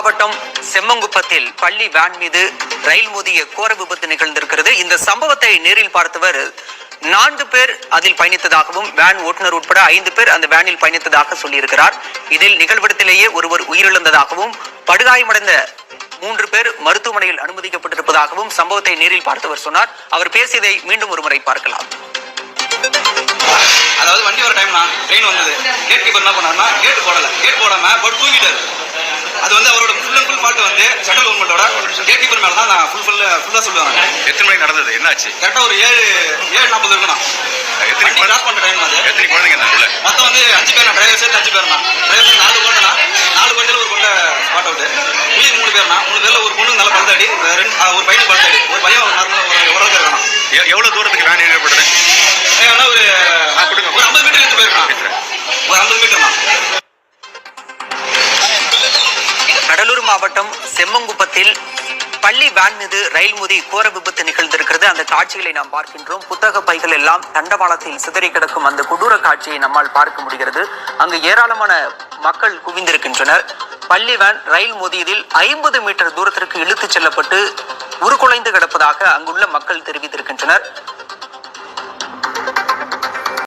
மாவட்டம் செம்மங்குப்பத்தில் பள்ளி வேன் மீது ரயில் மோதிய கோர விபத்து நிகழ்ந்திருக்கிறது. இந்த சம்பவத்தை நேரில் பார்த்தவர் நான்கு பேர் அதில் பயணித்ததாகவும் வேன் ஓட்டுநர் உட்பட ஐந்து பேர் அந்த வேனில் பயணித்ததாக சொல்லியிருக்கிறார். இதில் நிகழ்விடத்திலேயே ஒருவர் உயிரிழந்ததாகவும் படுகாயமடைந்த மூன்று பேர் மருத்துவமனையில் அனுமதிக்கப்பட்டிருப்பதாகவும் சம்பவத்தை நேரில் பார்த்தவர் சொன்னார். அவர் பேசியதை மீண்டும் ஒரு முறை பார்க்கலாம். அதாவது வண்டி வர டைம்னா ட்ரெயின் வந்தது. கேட் கீப்பர் என்ன பண்ணாருன்னா கேட் போடல. கேட் போடாம பட் தூங்கிட்டாரு அது வந்து அவரோட ஃபுல் அண்ட் ஃபுல் ஃபால்ட் வந்து சென்ட்ரல் கேட் கீப்பர் மேல தான் நான் ஃபுல் ஃபுல் ஃபுல்லா சொல்லுவேன். எத்தனை மணிக்கு நடந்தது? என்னாச்சு? கரெக்டாக ஒரு ஏழு ஏழு நாற்பது இருக்கணும் எத்தனை கிராஸ் பண்ற டைம் அது. எத்தனை குழந்தைங்க இருந்தாங்க மொத்தம் வந்து அஞ்சு பேர் டிரைவர் சேர்த்து அஞ்சு பேர்னா டிரைவர் நாலு கொண்டனா நாலு கொண்டையில் ஒரு கொண்டை ஸ்பாட் அவுட் மீதி மூணு பேர்னா மூணு பேர்ல ஒரு பொண்ணு நல்லா பழுத்தாடி கடலூர் மாவட்டம் செம்மங்குப்பத்தில் பள்ளி வேன் மீது ரயில் மோதி கோர விபத்து நிகழ்ந்திருக்கிறது. அந்த காட்சிகளை நாம் பார்க்கின்றோம். புத்தக பைகள் எல்லாம் தண்டவாளத்தில் சிதறி கிடக்கும். அந்த கொடூர காட்சியை நம்மால் பார்க்க முடிகிறது. அங்கு ஏராளமான மக்கள் குவிந்திருக்கின்றனர். பள்ளி வேன் ரயில் மோதியதில் ஐம்பது மீட்டர் தூரத்திற்கு இழுத்துச் செல்லப்பட்டு உருக்குலைந்து கிடப்பதாக அங்குள்ள மக்கள் தெரிவித்திருக்கின்றனர்.